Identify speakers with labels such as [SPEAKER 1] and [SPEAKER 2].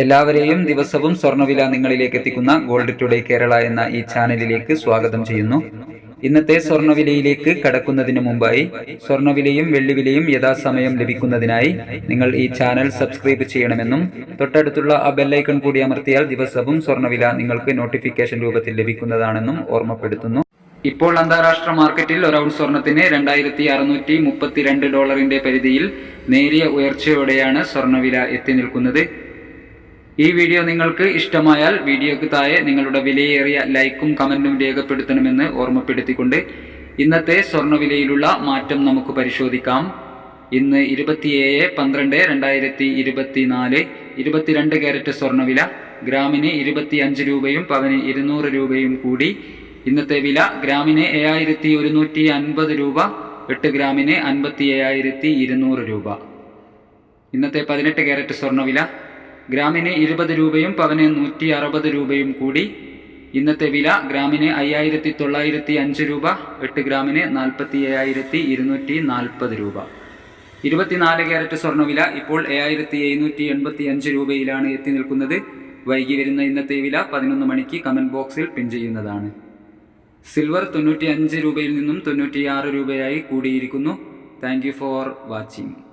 [SPEAKER 1] എല്ലാവരെയും ദിവസവും സ്വർണവില നിങ്ങളിലേക്ക് എത്തിക്കുന്ന ഗോൾഡ് ടുഡേ കേരള എന്ന ഈ ചാനലിലേക്ക് സ്വാഗതം ചെയ്യുന്നു. ഇന്നത്തെ സ്വർണവിലയിലേക്ക് കടക്കുന്നതിന് മുമ്പായി സ്വർണവിലയും വെള്ളിവിലയും യഥാസമയം ലഭിക്കുന്നതിനായി നിങ്ങൾ ഈ ചാനൽ സബ്സ്ക്രൈബ് ചെയ്യണമെന്നും തൊട്ടടുത്തുള്ള ആ ബെല്ലൈക്കൺ കൂടി അമർത്തിയാൽ ദിവസവും സ്വർണവില നിങ്ങൾക്ക് നോട്ടിഫിക്കേഷൻ രൂപത്തിൽ ലഭിക്കുന്നതാണെന്നും ഓർമ്മപ്പെടുത്തുന്നു. ഇപ്പോൾ അന്താരാഷ്ട്ര മാർക്കറ്റിൽ ഒരു ഔൺസ് സ്വർണത്തിന് രണ്ടായിരത്തി അറുന്നൂറ്റി മുപ്പത്തിരണ്ട് ഡോളറിന്റെ പരിധിയിൽ നേരിയ ഉയർച്ചയോടെയാണ് സ്വർണവില എത്തി നിൽക്കുന്നത്. ഈ വീഡിയോ നിങ്ങൾക്ക് ഇഷ്ടമായാൽ വീഡിയോക്ക് താഴെ നിങ്ങളുടെ വിലയേറിയ ലൈക്കും കമന്റും രേഖപ്പെടുത്തണമെന്ന് ഓർമ്മപ്പെടുത്തിക്കൊണ്ട് ഇന്നത്തെ സ്വർണവിലയിലുള്ള മാറ്റം നമുക്ക് പരിശോധിക്കാം. ഇന്ന് ഇരുപത്തിയേഴ് പന്ത്രണ്ട് രണ്ടായിരത്തി ഇരുപത്തിനാല് ഇരുപത്തിരണ്ട് ക്യാരറ്റ് സ്വർണവില ഗ്രാമിന് ഇരുപത്തി അഞ്ച് രൂപയും പവന് ഇരുന്നൂറ് രൂപയും കൂടി. ഇന്നത്തെ വില ഗ്രാമിന് ഏഴായിരത്തി ഒരുന്നൂറ്റി അൻപത് രൂപ എട്ട് ഗ്രാമിന് അൻപത്തി ഏഴായിരത്തി ഇരുന്നൂറ് രൂപ. ഇന്നത്തെ പതിനെട്ട് ക്യാരറ്റ് സ്വർണവില ഗ്രാമിന് ഇരുപത് രൂപയും പവന് നൂറ്റി അറുപത് രൂപയും കൂടി. ഇന്നത്തെ വില ഗ്രാമിന് അയ്യായിരത്തി തൊള്ളായിരത്തി അഞ്ച് രൂപ എട്ട് ഗ്രാമിന് നാൽപ്പത്തി ഏഴായിരത്തി ഇരുന്നൂറ്റി നാൽപ്പത് രൂപ. ഇരുപത്തിനാല് ക്യാരറ്റ് സ്വർണവില ഇപ്പോൾ ഏഴായിരത്തി എഴുന്നൂറ്റി എൺപത്തി അഞ്ച് രൂപയിലാണ് എത്തി നിൽക്കുന്നത്. വൈകി വരുന്ന ഇന്നത്തെ വില പതിനൊന്ന് മണിക്ക് കമന്റ് ബോക്സിൽ പിൻ ചെയ്യുന്നതാണ്. സിൽവർ തൊണ്ണൂറ്റി അഞ്ച് രൂപയിൽ നിന്നും തൊണ്ണൂറ്റിയാറ് രൂപയായി കൂടിയിരിക്കുന്നു. Thank you for watching.